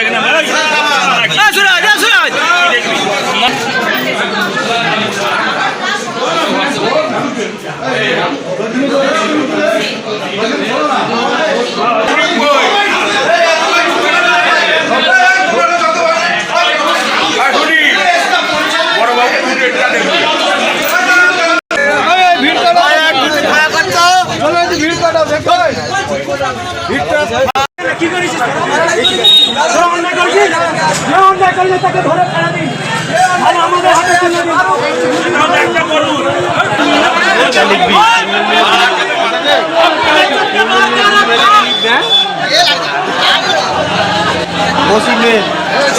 লাগে না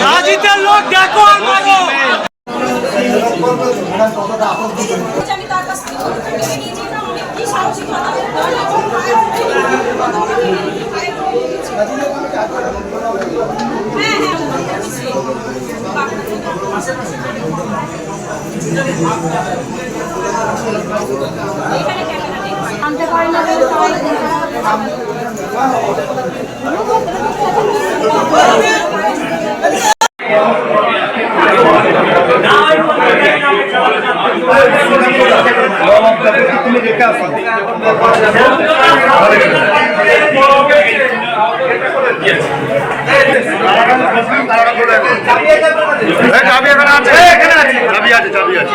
সাজিতে লোক দেখো আর মাগো আমি তার কাছ থেকে ছবিটা নিয়ে নিয়েছি না উনি কি সাহসিকতা হ্যাঁ। আনতে পারি না চাবি এখানে আছে এখানে আছে চাবি আছে চাবি আছে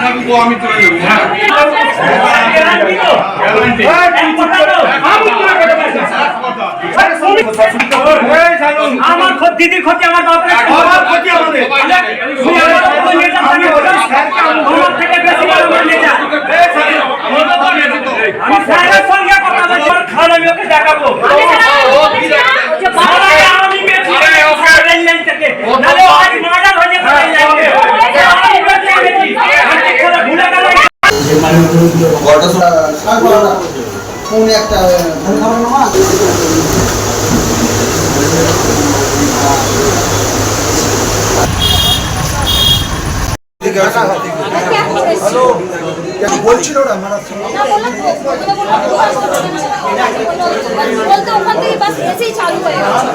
ও আমি তুলে নেব হ্যাঁ আমার দিদির ক্ষতি আমার বাপের আমার ক্ষতি আমাদের। আমার আমার থেকে বেশি নিয়ে যা। আমি স্যারের সঙ্গে কথা বলছি, ওর খাওয়ানো আমি ওকে দেখাবো। আমি মেয়েছি, রেল লাইন থেকে। নাহলে ও আজ murder হয়ে যেত রেল লাইনে। আমি বেঁচে গেছি। আমি খেলা ভুলে গেল। কোন একটা বলছিল ওরা মানে বলতে ওখান থেকে বাস এসেই চালু হয়ে গেছে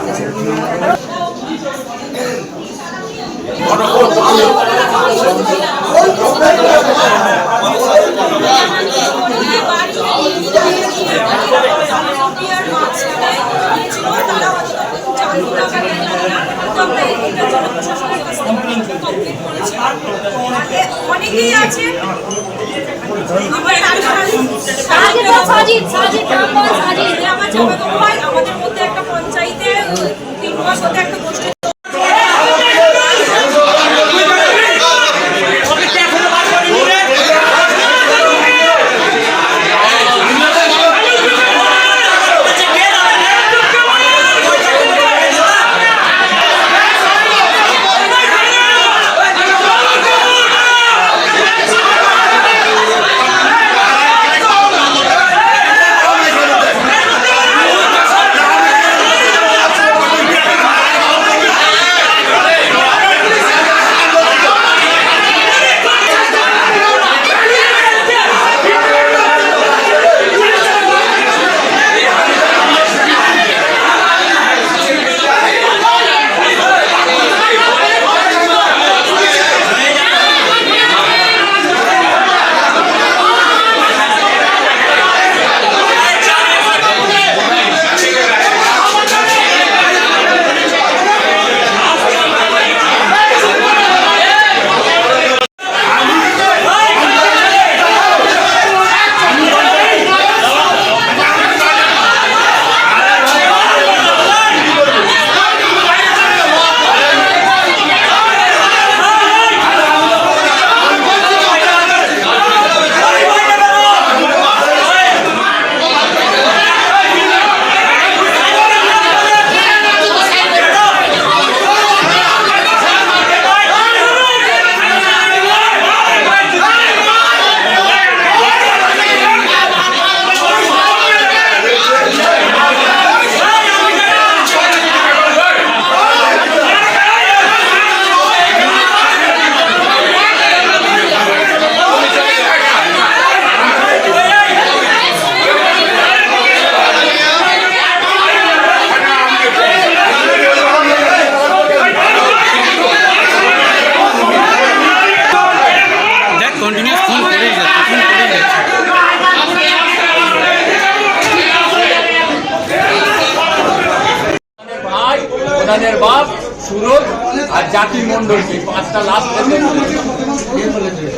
জাতি মন্ডল কি পাঁচটা লাভ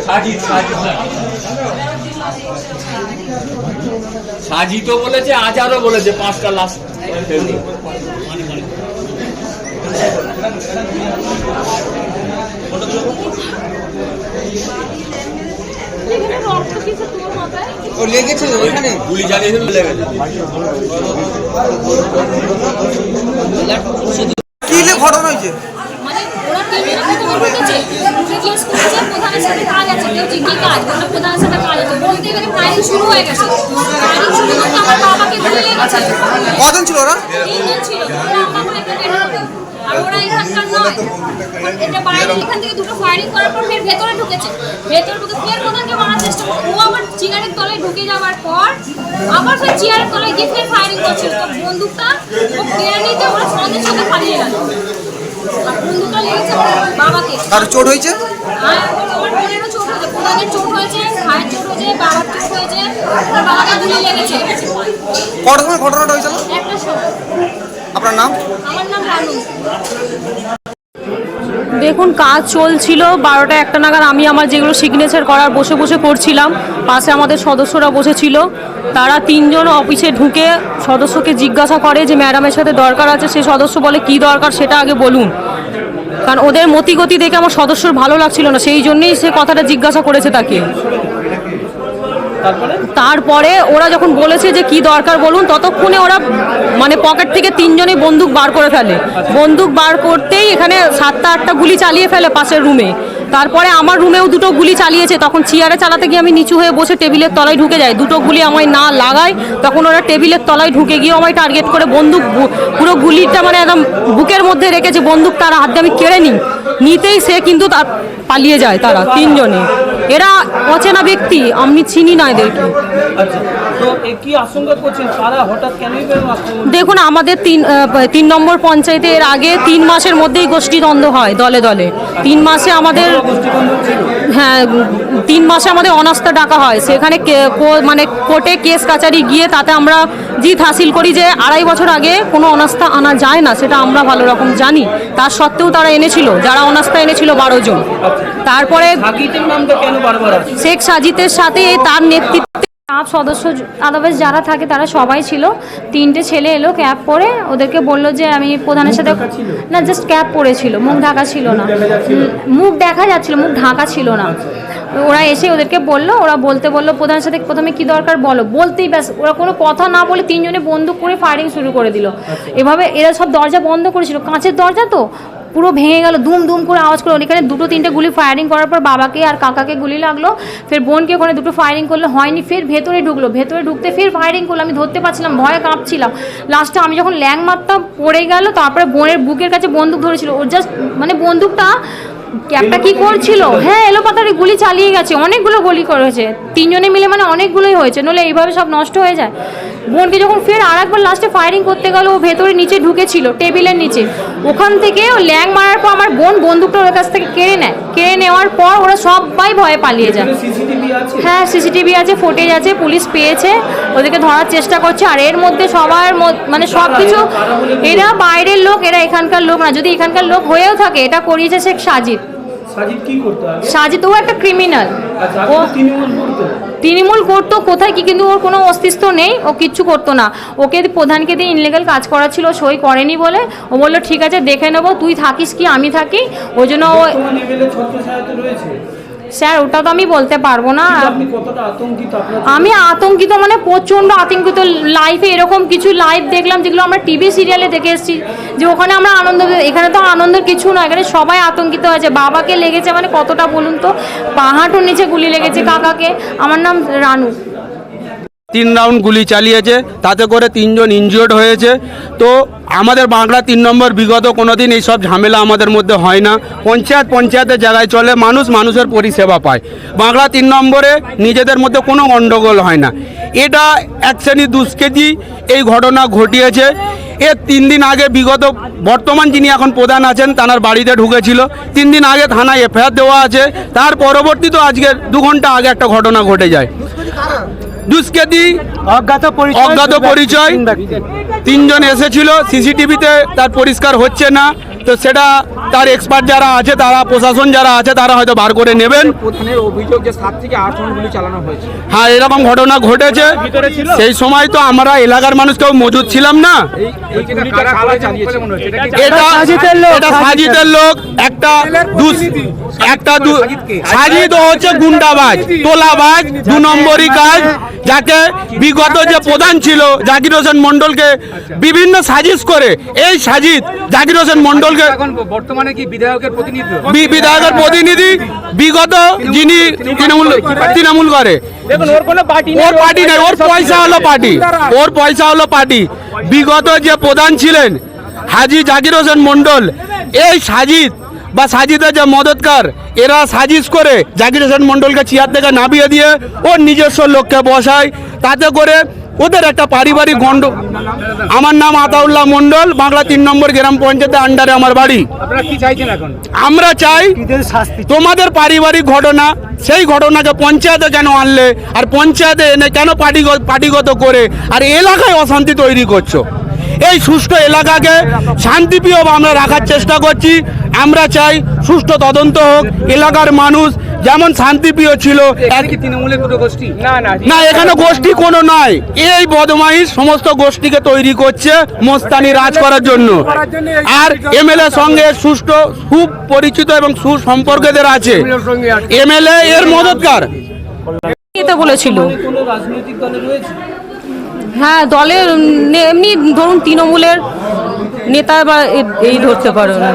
সাজিদ সাজিদ। সাজিদও বলেছে আজারও বলেছে পাঁচটা মাথায় ও লেগেছে ওইখানে। গুলি চালিয়ে লেগেছে কি ঘটনা হয়েছে মানে ওরা তিনজনে প্রথমে ঢুকেছে ঢুকে জিজ্ঞেস করেছে প্রধানের সাথে কাজ আছে কেউ যে কি কাজ প্রধানের সাথে কাজ বলতে গেলে শুরু হয়ে গেছে। শুরু করতে আমার বাবাকে গুলি লেগেছে কজন ছিল ওরা? তিনজন ছিল। ওরা আমার আর এখানকার নয়। এটা বাইরে এখান থেকে দুটো ফায়ারিং করার পর ফের ভেতরে ঢুকেছে। ভেতরে ঢুকে ফের প্রধানকে মারার চেষ্টা করে ও চেয়ারের তলায় ঢুকে যাওয়ার পর আবার ফের চেয়ারের তলায় গিয়ে ফের ফায়ারিং করছিল তো বন্দুকটা ও কেড়ে নিতে ওরা সঙ্গে সঙ্গে পালিয়ে গেল। আর বন্দুকটা লেগেছে বাবাকে। কার চোট হয়েছে? আর আমার বোনেরও চোট চোট হয়েছে ভাইয়ের চোট হয়েছে বাবার চোট হয়েছে আমার বাবাকে গুলি লেগেছে কটার সময় ঘটনাটা হয়েছিল? একটা সময়। আপনার নাম? আমার নাম রানু। দেখুন কাজ চলছিল বারোটা একটা নাগাদ আমি আমার যেগুলো সিগনেচার করার বসে বসে করছিলাম পাশে আমাদের সদস্যরা বসেছিল। তারা তিনজন অফিসে ঢুকে সদস্যকে জিজ্ঞাসা করে যে ম্যাডামের সাথে দরকার আছে? সে সদস্য বলে কি দরকার সেটা আগে বলুন। কারণ ওদের মতিগতি দেখে আমার সদস্যর ভালো লাগছিল না সেই জন্যই সে কথাটা জিজ্ঞাসা করেছে তাকে। তারপরে? তারপরে ওরা যখন বলেছে যে কি দরকার বলুন ততক্ষণে ওরা মানে পকেট থেকে তিনজনে বন্দুক বার করে ফেলে। বন্দুক বার করতেই এখানে সাতটা আটটা গুলি চালিয়ে ফেলে পাশের রুমে তারপরে আমার রুমেও দুটো গুলি চালিয়েছে, তখন চেয়ারে চালাতে গিয়ে আমি নিচু হয়ে বসে টেবিলের তলায় ঢুকে যাই। দুটো গুলি আমায় না লাগায়, তখন ওরা টেবিলের তলায় ঢুকে গিয়ে আমায় টার্গেট করে বন্দুক পুরো গুলিটা মানে একদম বুকের মধ্যে রেখেছে বন্দুক, তার হাত আমি কেড়ে নিই। নিতেই সে কিন্তু তার, পালিয়ে যায় তারা তিনজনে। এরা অচেনা ব্যক্তি, আমি চিনি না এদেরকে। আচ্ছা দেখুন আমাদের তিন তিন নম্বর পঞ্চায়েতে এর আগে তিন মাসের মধ্যেই গোষ্ঠী দ্বন্দ্ব হয় দলে দলে। তিন মাসে আমাদের হ্যাঁ তিন মাসে আমাদের অনাস্থা ডাকা হয়। সেখানে মানে কোর্টে কেস কাচারি গিয়ে তাতে আমরা জিত হাসিল করি যে আড়াই বছর আগে কোনো অনাস্থা আনা যায় না সেটা আমরা ভালো রকম জানি। তার সত্ত্বেও তারা এনেছিল যারা অনাস্থা এনেছিল বারো জন। তারপরে বারবার আছে শেখ সাজিদের সাথে তার নেতৃত্বে ক্যাব সদস্য আদারওয়াইজ যারা থাকে তারা সবাই ছিল। তিনটে ছেলে এলো ক্যাব পরে। ওদেরকে বলল যে আমি প্রধানের সাথে না জাস্ট ক্যাব পরেছিল মুখ ঢাকা ছিল না। মুখ দেখা যাচ্ছিল? মুখ ঢাকা ছিল না। ওরা এসে ওদেরকে বলল ওরা বলতে বলল প্রধানের সাথে প্রথমে কি দরকার বলো? বলতেই ব্যাস ওরা কোনো কথা না বলে তিনজনে বন্দুক করে ফায়ারিং শুরু করে দিল। এভাবে এরা সব দরজা বন্ধ করেছিল। কাঁচের দরজা তো? পুরো ভেঙে গেল, দুম দুম করে আওয়াজ করল ওখানে দুটো তিনটে গুলি ফায়ারিং করার পর বাবাকে আর কাকাকে গুলি লাগল। ফের বোনকে ওখানে দুটো ফায়ারিং করল, হয়নি, ফের ভেতরে ঢুকলো। ভেতরে ঢুকতে ফের ফায়ারিং করল, আমি ধরতে পারছিলাম, ভয়ে কাঁপছিলাম। লাস্টে আমি যখন ল্যাং মারটা পড়ে গেল, তারপরে বোনের বুকের কাছে বন্দুক ধরেছিল। ওর জাস্ট মানে বন্দুকটা একটা কি করছিল? হ্যাঁ এলো পাতারে, গুলি চালিয়ে গেছে, অনেকগুলো গুলি করেছে তিনজনে মিলে মানে অনেকগুলোই হয়েছে নলে এইভাবে সব নষ্ট হয়ে যায়। বোনকে যখন ফের আর একবার লাস্টে ফায়ারিং করতে গেল, ও ভেতরে নিচে ঢুকেছিল, টেবিলের নিচে। ওখান থেকে ও ল্যাং মারার পর আমার বোন বন্দুকটা ওর কাছ থেকে কেড়ে নেয়। কেড়ে নেওয়ার পর ওরা সবাই ভয়ে পালিয়ে যায়। হ্যাঁ সিসিটিভি আছে ফুটেজ আছে পুলিশ পেয়েছে ওদেরকে ধরার চেষ্টা করছে আর এর মধ্যে সবার মানে সব কিছু এরা? বাইরের লোক এরা এখানকার লোক না। যদি এখানকার লোক হয়েও থাকে এটা করিয়েছে শেখ সাজিদ। সাজিদ ও একটা ক্রিমিনাল আচ্ছা ও তৃণমূল করতো। কোথায়? কি কিন্তু ওর কোনো অস্তিত্ব নেই ও কিচ্ছু করতো না। ওকে প্রধানকে দিয়ে ইনলিগাল কাজ করা ছিল সই করেনি বলে। ও বলল ঠিক আছে দেখে নেব তুই থাকিস কি আমি থাকি। ওই জন্য ও স্যার ওটা তো আমি বলতে পারব না। আমি আতঙ্কিত মানে প্রচণ্ড আতঙ্কিত। লাইফে এরকম কিছু লাইভ দেখলাম যেগুলো আমরা টিভি সিরিয়ালে দেখে এসেছি যে ওখানে আমরা আনন্দ এখানে তো আনন্দের কিছু না এখানে সবাই আতঙ্কিত হয়েছে বাবাকে লেগেছে মানে কতটা বলুন তো? পাহাড়ের নিচে গুলি লেগেছে কাকাকে। আমার নাম রানু। তিন রাউন্ড গুলি চালিয়েছে, তাতে করে তিনজন ইনজিওর্ড হয়েছে। তো আমাদের বাংলা তিন নম্বর বিগত কোনোদিন এইসব ঝামেলা আমাদের মধ্যে হয় না। পঞ্চায়েত পঞ্চায়েতের জায়গায় চলে, মানুষ মানুষের পরিষেবা পায়। বাংলা তিন নম্বরে নিজেদের মধ্যে কোনো গণ্ডগোল হয় না। এটা এক শ্রেণি দুষ্কৃতি এই ঘটনা ঘটিয়েছে। এর তিন দিন আগে বিগত, বর্তমান যিনি এখন প্রধান আছেন, তার বাড়িতে ঢুকেছিল। তিন দিন আগে থানায় এফআইআর দেওয়া আছে। তার পরবর্তী তো আজকে দু ঘণ্টা আগে একটা ঘটনা ঘটে যায়। দুষ্কৃতি অজ্ঞাত পরিচয় অজ্ঞাত পরিচয়। তিনজন এসেছিল সিসিটিভিতে তার পরিষ্কার হচ্ছে না। তো সেটা তার এক্সপার্ট যারা আছে তারা প্রশাসন যারা আছে তারা হয়তো বার করে নেবেন। প্রধানের অভিযোগ যে সাত থেকে আট গুলি চালানো হয়েছে। হ্যাঁ এরকম ঘটনা ঘটেছে। সেই সময় তো আমরা এলাকার মানুষ কেউ মজুদ ছিলাম না। এটা এটা সাজিদের লোক একটা দুস- একটা সাজিদ হচ্ছে গুন্ডাবাজ তোলাবাজ দু নম্বরই কাজ যাকে বিগত যে প্রধান ছিল জাকির হোসেন মন্ডলকে বিভিন্ন সাজিশ করে এই সাজিদ জাকির হোসেন মন্ডলকে এখন বর্তমানে কি বিধায়কের প্রতিনিধি বি- বিধায়কের প্রতিনিধি বিগত যিনি তৃণমূল তৃণমূল করে। দেখুন ওর কোনো পার্টি ওর পার্টি নেই ওর পয়সা হলো পার্টি। ওর পয়সা হলো পার্টি। বিগত যে প্রধান ছিলেন হাজি জাকির হোসেন মন্ডল এই সাজিদ বা সাজিদের যে মদতকার এরা সাজিশ করে জাকির হোসেন মন্ডলকে চেয়ার থেকে নামিয়ে দিয়ে ওর নিজস্ব লোককে বসায়। তাতে করে ওদের একটা পারিবারিক গণ্ড আমার নাম আতাউল্লাহ মন্ডল বাংলা তিন নম্বর গ্রাম পঞ্চায়েতের আন্ডারে আমার বাড়ি। আপনারা কি চাইছেন এখন? আমরা চাই তোমাদের পারিবারিক ঘটনা সেই ঘটনাকে পঞ্চায়েতে কেন আনলে? আর পঞ্চায়েতে এনে কেন পার্টিগত পার্টিগত করে? আর এলাকায় অশান্তি তৈরি করছ? এই সুষ্ঠু এলাকাকে শান্তিপ্রিয় আমরা রাখার চেষ্টা করছি। আমরা চাই সুষ্ঠু তদন্ত হোক এলাকার মানুষ যেমন শান্তিপ্রিয় ছিল না না না এখানে গোষ্ঠী কোনো নয় এই বদমাইশ সমস্ত গোষ্ঠীকে তৈরি করছে মোস্তানি রাজ করার জন্য। আর এমএলএ সঙ্গে সুষ্ঠু সুপরিচিত এবং সুসম্পর্কদের আছে। এমএলএ এর মদতকার। বলেছিল? হ্যাঁ দলের এমনি ধরুন তৃণমূলের নেতা বা এই ধরতে পারো না।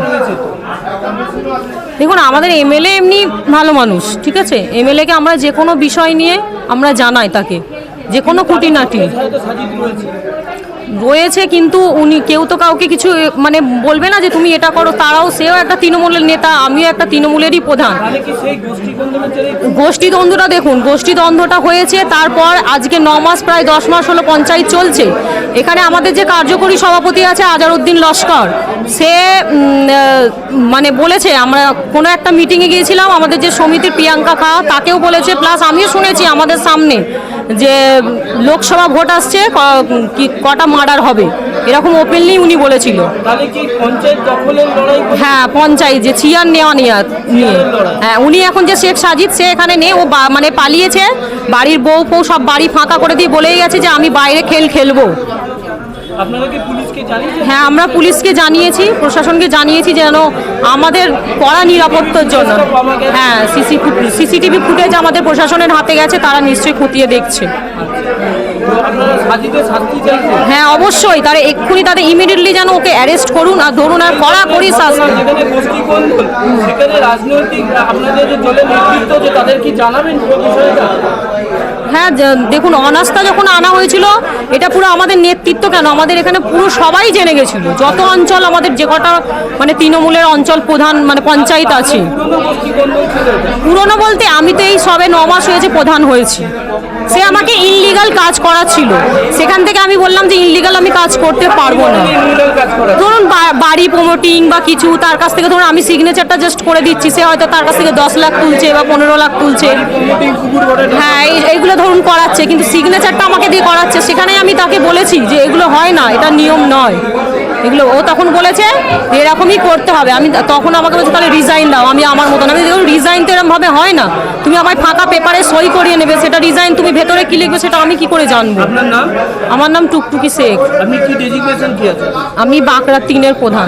দেখুন, আমাদের এমএলএ এমনি ভালো মানুষ, ঠিক আছে? এমএলএকে আমরা যে কোনো বিষয় নিয়ে আমরা জানাই তাকে, যে কোনো খুঁটিনাটি। রয়েছে কিন্তু উনি কেউ তো কাউকে কিছু মানে বলবে না যে তুমি এটা করো তারাও সেও একটা তৃণমূলের নেতা আমিও একটা তৃণমূলেরই প্রধান। গোষ্ঠীদ্বন্দ্বটা দেখুন গোষ্ঠীদ্বন্দ্বটা হয়েছে তারপর আজকে ন মাস প্রায় দশ মাস হলো পঞ্চায়েত চলছে। এখানে আমাদের যে কার্যকরী সভাপতি আছে আজারউদ্দিন লস্কর সে মানে বলেছে আমরা কোনো একটা মিটিংয়ে গিয়েছিলাম আমাদের যে সমিতির প্রিয়াঙ্কা খা তাকেও বলেছে প্লাস আমিও শুনেছি আমাদের সামনে। যে লোকসভা ভোট আসছে কি কটা মার্ডার হবে? এরকম ওপেনলি উনি বলেছিল। হ্যাঁ পঞ্চায়েত যে চিয়ার নেওয়া নিয়ে হ্যাঁ উনি এখন যে শেখ সাজিদ সে এখানে নেই ও মানে পালিয়েছে। বাড়ির বউ ফৌ সব বাড়ি ফাঁকা করে দিয়ে বলেই গেছে যে আমি বাইরে খেল খেলব আপনারা কি পুলিশকে জানিয়েছেন হ্যাঁ আমরা পুলিশকে জানিয়েছি প্রশাসনকে জানিয়েছি যেন আমাদের কড়া নিরাপত্তার জন্য হ্যাঁ সিসি সিসিটিভি ফুটেজ আমাদের প্রশাসনের হাতে গেছে তারা নিশ্চয়ই খতিয়ে দেখছে। শাস্তি হ্যাঁ অবশ্যই তারা এক্ষুনি তাদের ইমিডিয়েটলি যেন ওকে অ্যারেস্ট করুন আর ধরুন আর শাস্তি। গোষ্ঠী কোন্দল সেখানে রাজনৈতিক আপনাদের দলের নেতৃত্ব যে তাদের কি জানাবেন বিষয়টা হ্যাঁ দেখুন, অনাস্থা যখন আনা হয়েছিল, এটা পুরো আমাদের নেতৃত্ব কেন? আমাদের এখানে পুরো সবাই জেনে গেছিল। যত অঞ্চল আমাদের যে কটা মানে তৃণমূলের অঞ্চল প্রধান মানে পঞ্চায়েত আছে, পুরনো বলতে আমি তো এই সবে ন মাস হয়েছে প্রধান হয়েছি। সে আমাকে ইনলিগাল কাজ করাচ্ছিল। সেখান থেকে আমি বললাম যে ইনলিগাল আমি কাজ করতে পারব না। ধরুন বাড়ি প্রমোটিং বা কিছু, তার কাছ থেকে ধরুন আমি সিগনেচারটা জাস্ট করে দিচ্ছি, সে হয়তো তার কাছ থেকে দশ লাখ তুলছে বা পনেরো লাখ তুলছে। হ্যাঁ এই- এইগুলো ধরুন করাচ্ছে, কিন্তু সিগনেচারটা আমাকে দিয়ে করাচ্ছে। সেখানে আমি তাকে বলেছি যে এগুলো হয় না, এটা নিয়ম নয়। এগুলো ও তখন বলেছে এরকমই করতে হবে। আমি তখন আমাকে বলছে তাহলে রিজাইন দাও। আমি আমার মতন। আমি দেখুন রিজাইন তো এরমভাবে হয় না। তুমি আমায় ফাঁকা পেপারে সই করিয়ে নেবে সেটা রিজাইন তুমি ভেতরে কি লিখবে সেটা আমি কি করে জানব? আপনার নাম? আমার নাম টুকটুকি শেখ। আপনি কি ডেজিগনেশন কি আছে আমি বাঁকড়া তিনের প্রধান।